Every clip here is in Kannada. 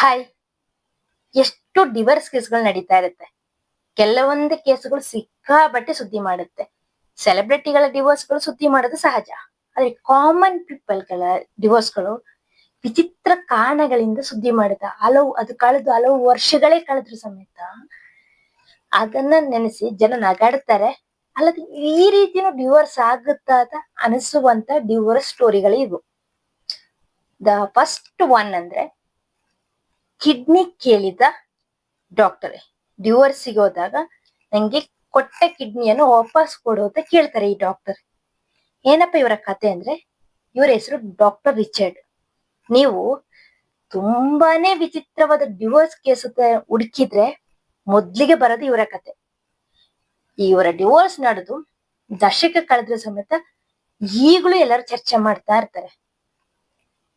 ಹಾಯ್. ಎಷ್ಟು ಡಿವರ್ಸ್ ಕೇಸ್ಗಳು ನಡೀತಾ ಇರುತ್ತೆ. ಕೆಲವೊಂದು ಕೇಸ್ಗಳು ಸಿಕ್ಕಾಬಟ್ಟೆ ಸುದ್ದಿ ಮಾಡುತ್ತೆ. ಸೆಲೆಬ್ರಿಟಿಗಳ ಡಿವೋರ್ಸ್ಗಳು ಸುದ್ದಿ ಮಾಡೋದು ಸಹಜ. ಆದ್ರೆ ಕಾಮನ್ ಪೀಪಲ್ಗಳ ಡಿವೋರ್ಸ್ಗಳು ವಿಚಿತ್ರ ಕಾರಣಗಳಿಂದ ಸುದ್ದಿ ಮಾಡುತ್ತೆ. ಹಲವು, ಅದು ಕಳೆದು ಹಲವು ವರ್ಷಗಳೇ ಕಳೆದ್ರು ಸಮೇತ ಅದನ್ನ ನೆನೆಸಿ ಜನ ನಗಾಡ್ತಾರೆ. ಅಲ್ಲದೆ ಈ ರೀತಿನೂ ಡಿವೋರ್ಸ್ ಆಗುತ್ತಾ ಅನಿಸುವಂತ ಡಿವೋರ್ಸ್ ಸ್ಟೋರಿಗಳು ಇವು. ದ ಫಸ್ಟ್ ಒನ್ ಅಂದ್ರೆ ಕಿಡ್ನಿ ಕೇಳಿದ ಡಾಕ್ಟರ್ ಡಿವೋರ್ಸಿಗೆ ಹೋದಾಗ ನಂಗೆ ಕೊಟ್ಟ ಕಿಡ್ನಿಯನ್ನು ವಾಪಸ್ ಕೊಡು ಅಂತ ಕೇಳ್ತಾರೆ ಈ ಡಾಕ್ಟರ್ ಏನಪ್ಪ ಇವರ ಕತೆ ಅಂದ್ರೆ, ಇವರ ಹೆಸರು ಡಾಕ್ಟರ್ ರಿಚರ್ಡ್. ನೀವು ತುಂಬಾನೇ ವಿಚಿತ್ರವಾದ ಡಿವೋರ್ಸ್ ಕೇಸ್ ಹುಡುಕಿದ್ರೆ ಮೊದ್ಲಿಗೆ ಬರೋದು ಇವರ ಕತೆ. ಇವರ ಡಿವೋರ್ಸ್ ನಡೆದು ದಶಕ ಕಳೆದ್ರ ಸಮೇತ ಈಗಲೂ ಎಲ್ಲರೂ ಚರ್ಚೆ ಮಾಡ್ತಾ ಇರ್ತಾರೆ.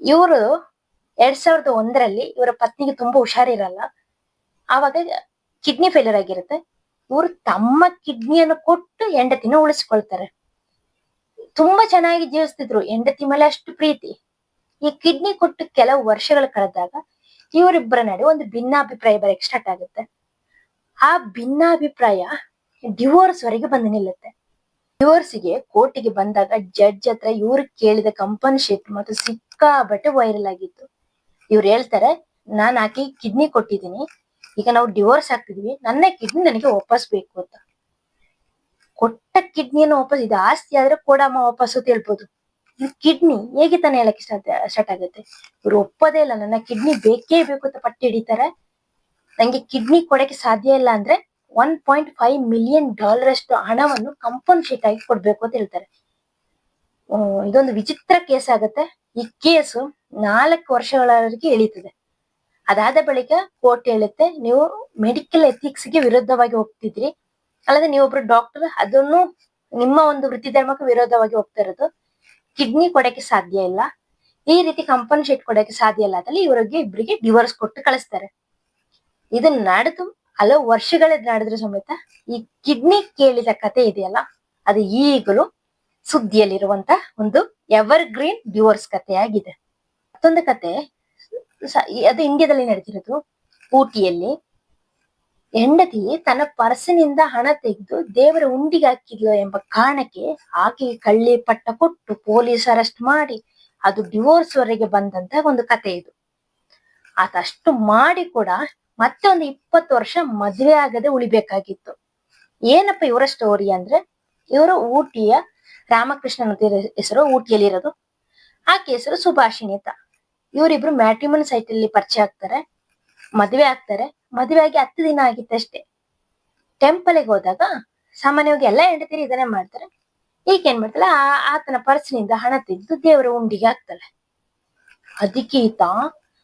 ಇವರು ಎರಡ್ ಸಾವಿರದ ಒಂದರಲ್ಲಿ ಇವರ ಪತ್ನಿಗೆ ತುಂಬಾ ಹುಷಾರಿರಲ್ಲ. ಆವಾಗ ಕಿಡ್ನಿ ಫೇಲ್ಯೂರ್ ಆಗಿರುತ್ತೆ. ಇವರು ತಮ್ಮ ಕಿಡ್ನಿಯನ್ನು ಕೊಟ್ಟು ಹೆಂಡತಿನ ಉಳಿಸ್ಕೊಳ್ತಾರೆ. ತುಂಬಾ ಚೆನ್ನಾಗಿ ಜೀವಿಸ್ತಿದ್ರು. ಹೆಂಡತಿ ಮೇಲೆ ಅಷ್ಟು ಪ್ರೀತಿ. ಈ ಕಿಡ್ನಿ ಕೊಟ್ಟು ಕೆಲವು ವರ್ಷಗಳು ಕಳೆದಾಗ ಇವರಿಬ್ಬರ ನಡುವೆ ಒಂದು ಭಿನ್ನಾಭಿಪ್ರಾಯ ಬರಕ್ ಸ್ಟಾರ್ಟ್ ಆಗುತ್ತೆ. ಆ ಭಿನ್ನಾಭಿಪ್ರಾಯ ಡಿವೋರ್ಸ್ ವರೆಗೆ ಬಂದು ನಿಲ್ಲುತ್ತೆ. ಡಿವೋರ್ಸ್ಗೆ ಕೋರ್ಟಿಗೆ ಬಂದಾಗ ಜಡ್ಜ್ ಹತ್ರ ಇವ್ರು ಕೇಳಿದ ಕಂಪನ್ಶಿಪ್ ಮತ್ತು ಸಿಕ್ಕಾಬಟ್ಟೆ ವೈರಲ್ ಆಗಿತ್ತು. ಇವ್ರು ಹೇಳ್ತಾರೆ, ನಾನ್ ಆಕೆ ಕಿಡ್ನಿ ಕೊಟ್ಟಿದ್ದೀನಿ ಈಗ ನಾವು ಡಿವೋರ್ಸ್ ಆಗ್ತಿದೀವಿ, ನನ್ನ ಕಿಡ್ನಿ ನನಗೆ ವಾಪಸ್ ಬೇಕು ಅಂತ. ಕೊಟ್ಟ ಕಿಡ್ನಿಯನ್ನು ವಾಪಸ್, ಇದು ಆಸ್ತಿ ಆದ್ರೆ ಕೊಡಮ್ಮ ವಾಪಸ್ ಅಂತ ಹೇಳ್ಬೋದು. ಕಿಡ್ನಿ ಹೇಗೆ ತಾನೇ ಹೇಳಕ್ ಸ್ಟಾರ್ಟ್ ಸ್ಟಾರ್ಟ್ ಆಗುತ್ತೆ? ಇವ್ರು ಒಪ್ಪೋದೇ ಇಲ್ಲ, ನನ್ನ ಕಿಡ್ನಿ ಬೇಕೇ ಬೇಕು ಅಂತ ಪಟ್ಟಿ ಹಿಡಿತಾರೆ. ನಂಗೆ ಕಿಡ್ನಿ ಕೊಡಕ್ಕೆ ಸಾಧ್ಯ ಇಲ್ಲ ಅಂದ್ರೆ one point five million dollar ಅಷ್ಟು ಹಣವನ್ನು ಕಂಪನ್ಸೇಟ್ ಆಗಿ ಕೊಡ್ಬೇಕು ಅಂತ ಹೇಳ್ತಾರೆ. ಇದೊಂದು ವಿಚಿತ್ರ ಕೇಸ್ ಆಗುತ್ತೆ. ಈ ಕೇಸು ನಾಲ್ಕು ವರ್ಷಗಳವರೆಗೆ ಎಳೀತದೆ. ಅದಾದ ಬಳಿಕ ಕೋರ್ಟ್ ಹೇಳುತ್ತೆ, ನೀವು ಮೆಡಿಕಲ್ ಎಥಿಕ್ಸ್ಗೆ ವಿರುದ್ಧವಾಗಿ ಹೋಗ್ತಿದ್ರಿ. ಅಲ್ಲದೆ ನೀವೊಬ್ರು ಡಾಕ್ಟರ್ ಅದನ್ನು ನಿಮ್ಮ ಒಂದು ವೃತ್ತಿ ಧರ್ಮಕ್ಕೆ ವಿರೋಧವಾಗಿ ಹೋಗ್ತಾ ಇರೋದು. ಕಿಡ್ನಿ ಕೊಡಕ್ಕೆ ಸಾಧ್ಯ ಇಲ್ಲ. ಈ ರೀತಿ ಕಂಪನ್ಸೇಟ್ ಕೊಡಕ್ಕೆ ಸಾಧ್ಯ ಇಲ್ಲ. ಅದ್ರಲ್ಲಿ ಇವರಿಗೆ ಇಬ್ಬರಿಗೆ ಡಿವೋರ್ಸ್ ಕೊಟ್ಟು ಕಳಿಸ್ತಾರೆ. ಇದನ್ನ ನಡೆದು ಹಲವು ವರ್ಷಗಳ ನಡೆದ್ರು ಸಮೇತ ಈ ಕಿಡ್ನಿ ಕೇಳಿದ ಕತೆ ಇದೆಯಲ್ಲ, ಅದು ಈಗಲೂ ಸುದ್ದಿಯಲ್ಲಿರುವಂತ ಒಂದು ಎವರ್ ಗ್ರೀನ್ ಡಿವೋರ್ಸ್ ಕಥೆಯಾಗಿದೆ. ಮತ್ತೊಂದು ಕತೆ ಅದು ಇಂಡಿಯಾದಲ್ಲಿ ನಡೆದಿರೋದು. ಊಟಿಯಲ್ಲಿ ಹೆಂಡತಿ ತನ್ನ ಪರ್ಸಿನಿಂದ ಹಣ ತೆಗೆದು ದೇವರ ಉಂಡಿಗೆ ಹಾಕಿದ್ಲು ಎಂಬ ಕಾರಣಕ್ಕೆ ಆಕೆ ಕಳ್ಳಿ ಪಟ್ಟ ಕೊಟ್ಟು ಪೊಲೀಸ್ ಅರೆಸ್ಟ್ ಮಾಡಿ ಅದು ಡಿವೋರ್ಸ್ ವರೆಗೆ ಬಂದಂತ ಒಂದು ಕತೆ ಇದು. ಅದಷ್ಟು ಮಾಡಿ ಕೂಡ ಮತ್ತೆ ಒಂದು ಇಪ್ಪತ್ತು ವರ್ಷ ಮದುವೆ ಆಗದೆ ಉಳಿಬೇಕಾಗಿತ್ತು. ಏನಪ್ಪ ಇವರ ಸ್ಟೋರಿ ಅಂದ್ರೆ, ಇವರು ಊಟಿಯ ರಾಮಕೃಷ್ಣನ್ ಅಂತ ಹೆಸರು ಊಟಿಯಲ್ಲಿರೋದು ಆಕೆ ಹೆಸರು ಸುಭಾಷಿಣಿ ಅಂತ. ಇವರಿಬ್ರು ಮ್ಯಾಟ್ರಿಮನ್ ಸೈಟ್ ಅಲ್ಲಿ ಪರಿಚಯ ಆಗ್ತಾರೆ, ಮದ್ವೆ ಆಗ್ತಾರೆ. ಮದ್ವೆ ಆಗಿ ಹತ್ತು ದಿನ ಆಗಿತ್ತಷ್ಟೇ. ಟೆಂಪಲ್ಗೆ ಹೋದಾಗ ಸಾಮಾನ್ಯವಾಗಿ ಎಲ್ಲ ಹೆಂಡತಿರು ಇದನ್ನೇ ಮಾಡ್ತಾರೆ. ಈಗ ಏನ್ ಮಾಡ್ತಾಳೆ? ಆ, ಆತನ ಪರ್ಸ್ನಿಂದ ಹಣ ತೆಗೆದು ದೇವರ ಉಂಡಿಗೆ ಹಾಕ್ತಾಳೆ. ಅದಕ್ಕೆ ಈತ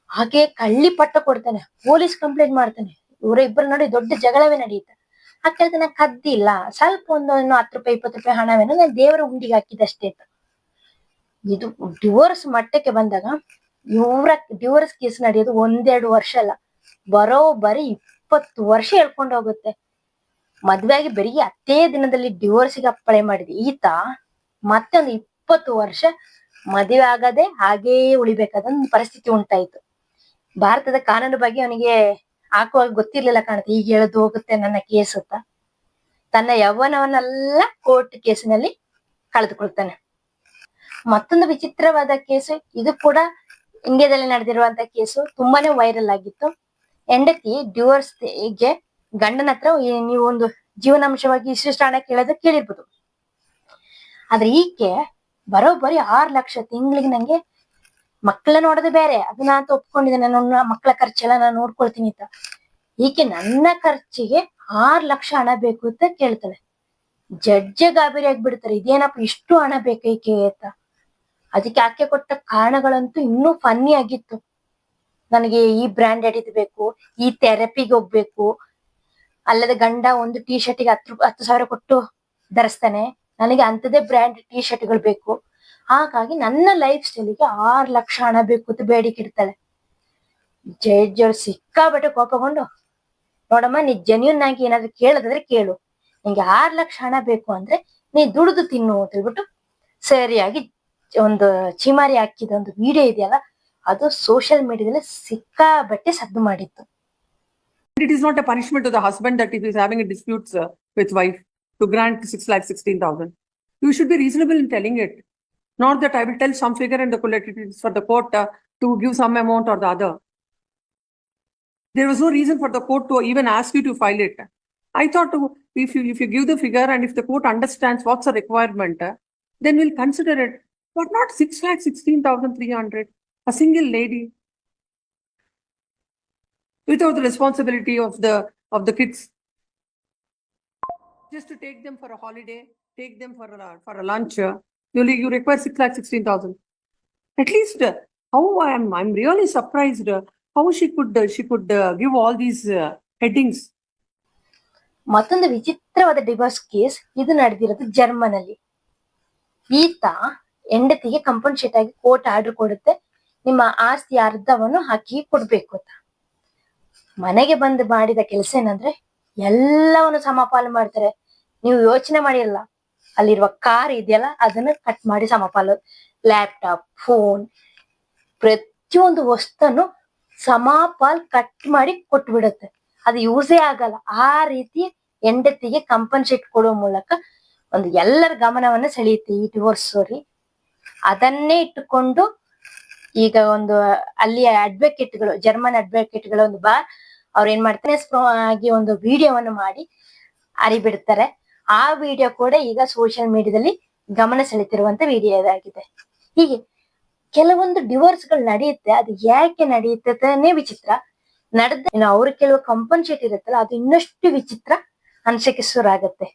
ಹಾಗೆ ಕಳ್ಳಿ ಪಟ್ಟ ಕೊಡ್ತಾನೆ, ಪೊಲೀಸ್ ಕಂಪ್ಲೇಂಟ್ ಮಾಡ್ತಾನೆ. ಇವರ ಇಬ್ಬರು ನೋಡಿ ದೊಡ್ಡ ಜಗಳವೇ ನಡೆಯುತ್ತೆ. ಆ ನಾನು ಕದ್ದಿಲ್ಲ. ಸ್ವಲ್ಪ ಒಂದು ಇನ್ನು ಹತ್ತು ರೂಪಾಯಿ ಇಪ್ಪತ್ತು ರೂಪಾಯಿ ಹಣವೇನೋ ನಾನು ದೇವರ ಉಂಡಿಗೆ ಹಾಕಿದಷ್ಟೇ ಇದು ಡಿವೋರ್ಸ್ ಮಟ್ಟಕ್ಕೆ ಬಂದಾಗ ಇವರ ಡಿವೋರ್ಸ್ ಕೇಸ್ ನಡೆಯೋದು ಒಂದೆರಡು ವರ್ಷ ಅಲ್ಲ. ಬರೋಬ್ಬರಿ ಇಪ್ಪತ್ತು ವರ್ಷ ಹೇಳ್ಕೊಂಡು ಹೋಗುತ್ತೆ. ಮದ್ವೆ ಆಗಿ ಬರೀ ಹತ್ತೇ ದಿನದಲ್ಲಿ ಡಿವೋರ್ಸ್ಗೆ ಅಪ್ಪಳೆ ಮಾಡಿದ್ವಿ. ಈತ ಮತ್ತೆ ಒಂದು ಇಪ್ಪತ್ತು ವರ್ಷ ಮದುವೆ ಆಗದೆ ಹಾಗೇ ಉಳಿಬೇಕಾದ ಪರಿಸ್ಥಿತಿ ಉಂಟಾಯ್ತು. ಭಾರತದ ಕಾನೂನು ಬಗ್ಗೆ ಅವನಿಗೆ ಹಾಕುವಾಗ ಗೊತ್ತಿರ್ಲಿಲ್ಲ ಕಾಣುತ್ತೆ. ಈಗ ಎಳೆದು ಹೋಗುತ್ತೆ ನನ್ನ ಕೇಸ್ ಅಂತ. ತನ್ನ ಯೌವನವನ್ನೆಲ್ಲ ಕೋರ್ಟ್ ಕೇಸಿನಲ್ಲಿ ಕಳೆದುಕೊಳ್ತಾನೆ. ಮತ್ತೊಂದು ವಿಚಿತ್ರವಾದ ಕೇಸು ಇದು ಕೂಡ ಇಂಡಿಯಾದಲ್ಲಿ ನಡೆದಿರುವಂತ ಕೇಸು ತುಂಬಾನೇ ವೈರಲ್ ಆಗಿತ್ತು. ಹೆಂಡತಿ ಡಿವೋರ್ಸ್ಗೆ ಗಂಡನ ಹತ್ರ ನೀವು ಒಂದು ಜೀವನಾಂಶವಾಗಿ ಇಷ್ಟಿಷ್ಟು ಹಣ ಕೇಳೋದು ಕೇಳಿರ್ಬೋದು. ಆದ್ರೆ ಈಕೆ ಬರೋಬ್ಬರಿ ಆರ್ ಲಕ್ಷ ತಿಂಗಳಿಗೆ ನಂಗೆ ಮಕ್ಕಳ ನೋಡೋದು ಬೇರೆ. ಅದನ್ನ ಅಂತ ಒಪ್ಕೊಂಡಿದ್ದೇನೆ. ನನ್ನ ಮಕ್ಕಳ ಖರ್ಚೆಲ್ಲ ನಾನು ನೋಡ್ಕೊಳ್ತೀನಿ ಅಂತ. ಈಕೆ ನನ್ನ ಖರ್ಚಿಗೆ ಆರ್ ಲಕ್ಷ ಹಣ ಬೇಕು ಅಂತ ಕೇಳ್ತಾಳೆ. ಜಡ್ಜೆ ಗಾಬರಿ ಆಗ್ಬಿಡ್ತಾರೆ. ಇದೇನಪ್ಪ ಇಷ್ಟು ಹಣ ಬೇಕು ಈಕೆ ಅಂತ. ಅದಕ್ಕೆ ಆಕೆ ಕೊಟ್ಟ ಕಾರಣಗಳಂತೂ ಇನ್ನೂ ಫನ್ನಿ ಆಗಿತ್ತು. ನನಗೆ ಈ ಬ್ರಾಂಡೆಡ್ ಇದು ಬೇಕು, ಈ ಥೆರಪಿಗೆ ಹೋಗ್ಬೇಕು. ಅಲ್ಲದೆ ಗಂಡ ಒಂದು ಟಿ ಶರ್ಟಿಗೆ ಹತ್ತು ಹತ್ತು ಸಾವಿರ ಕೊಟ್ಟು ಧರಿಸ್ತಾನೆ. ನನಗೆ ಅಂಥದ್ದೇ ಬ್ರ್ಯಾಂಡ್ ಟಿ ಶರ್ಟ್ಗಳು ಬೇಕು. ಹಾಗಾಗಿ ನನ್ನ ಲೈಫ್ ಸ್ಟೈಲಿಗೆ ಆರು ಲಕ್ಷ ಹಣ ಬೇಕು ಅಂತ ಬೇಡಿಕೆ ಇಡ್ತಾಳೆ ಜಡ್ಜ್ ಅವ್ರು ಸಿಕ್ಕಾಬಟ್ಟೆ ಕೋಪಗೊಂಡು ನೋಡಮ್ಮ, ನೀ ಜೆನ್ಯೂನ್ ಆಗಿ ಏನಾದ್ರು ಕೇಳೋದಾದ್ರೆ ಕೇಳು ನಿಂಗೆ ಆರು ಲಕ್ಷ ಹಣ ಬೇಕು ಅಂದ್ರೆ ನೀ ದುಡಿದು ತಿನ್ನು ಅಂತ ಹೇಳ್ಬಿಟ್ಟು ಸರಿಯಾಗಿ ಒಂದು ಚಿಮಾರಿ ಹಾಕಿದ ಒಂದು ವಿಡಿಯೋ ಇದೆಯಲ್ಲ, ಅದು ಸೋಷಿಯಲ್ ಮೀಡಿಯಾದಲ್ಲಿ ಸಿಕ್ಕಾಬಟ್ಟೆ ಸದ್ದು ಮಾಡಿತ್ತು it is not a punishment to the husband that if he is having a disputes to grant 6 lakh sixteen thousand. You should be reasonable in telling it. Not that I will tell some figure and the court it is for the court uh, to give some amount or the other. There was no reason for the court to even ask you to file it. I thought if you if you give the figure and if the court understands what's the requirement, uh, then we'll consider it. But not six lakh sixteen thousand three hundred. A single lady without the responsibility of the of the kids just to take them for a holiday take them for a for a lunch uh, you you require six lakh sixteen thousand at least uh, how i am i'm really surprised uh, how she could uh, she could uh, give all these uh, headings ಮತ್ತೊಂದು ವಿಚಿತ್ರವಾದ ಡಿವೋರ್ಸ್ ಕೇಸ್ ಇದು ನಡೆದಿರೋದು ಜರ್ಮನಲ್ಲಿ ಈತ ಹೆಂಡತಿಗೆ ಕಂಪನ್ಸೇಟ್ ಆಗಿ ಕೋರ್ಟ್ ಆರ್ಡರ್ ಕೊಡುತ್ತೆ ನಿಮ್ಮ ಆಸ್ತಿ ಅರ್ಧವನ್ನು ಹಾಕಿ ಕೊಡ್ಬೇಕು ಅಂತ ಮನೆಗೆ ಬಂದು ಮಾಡಿದ ಕೆಲಸ ಏನಂದ್ರೆ ಎಲ್ಲವನ್ನು ಸಮಪಾಲು ಮಾಡ್ತಾರೆ ನೀವು ಯೋಚನೆ ಮಾಡಿರಲ್ಲ ಅಲ್ಲಿರುವ ಕಾರ್ ಇದೆಯಲ್ಲ, ಅದನ್ನ ಕಟ್ ಮಾಡಿ ಸಮಪಾಲು ಲ್ಯಾಪ್ಟಾಪ್ ಫೋನ್ ಪ್ರತಿಯೊಂದು ವಸ್ತುನು ಸಮಪಾಲ್ ಕಟ್ ಮಾಡಿ ಕೊಟ್ಬಿಡುತ್ತೆ. ಅದು ಯೂಸೇ ಆಗಲ್ಲ. ಆ ರೀತಿ ಹೆಂಡತಿಗೆ ಕಂಪನ್ಸೇಟ್ ಕೊಡುವ ಮೂಲಕ ಒಂದು ಎಲ್ಲರ ಗಮನವನ್ನ ಸೆಳೆಯುತ್ತೆ ಈ ಡಿವೋರ್ಸ್ ಸ್ಟೋರಿ ಅದನ್ನೇ ಇಟ್ಟುಕೊಂಡು ಈಗ ಒಂದು ಅಲ್ಲಿಯ ಅಡ್ವೊಕೇಟ್ಗಳು ಜರ್ಮನ್ ಅಡ್ವೊಕೇಟ್ಗಳ ಒಂದು ಬಾರ್ ಅವ್ರ ಏನ್ ಮಾಡ್ತಾರೆ ಸ್ಪ್ರೋ ಆಗಿ ಒಂದು ವಿಡಿಯೋವನ್ನು ಮಾಡಿ ಅರಿಬಿಡ್ತಾರೆ. ಆ ವಿಡಿಯೋ ಕೂಡ ಈಗ ಸೋಷಿಯಲ್ ಮೀಡಿಯಾದಲ್ಲಿ ಗಮನ ಸೆಳೆತಿರುವಂತ ವಿಡಿಯೋ ಇದಾಗಿದೆ. ಹೀಗೆ ಕೆಲವೊಂದು ಡಿವೋರ್ಸ್ಗಳು ನಡೆಯುತ್ತೆ, ಅದು ಯಾಕೆ ನಡೆಯುತ್ತೆ ವಿಚಿತ್ರ. ನಡೆದ ಅವ್ರು ಕೆಲವು ಕಂಪನ್ಸೇಟ್ ಇರುತ್ತಲ್ಲ, ಅದು ಇನ್ನಷ್ಟು ವಿಚಿತ್ರ ಅನ್ಸಕ್ಕೆ ಶುರು ಆಗತ್ತೆ.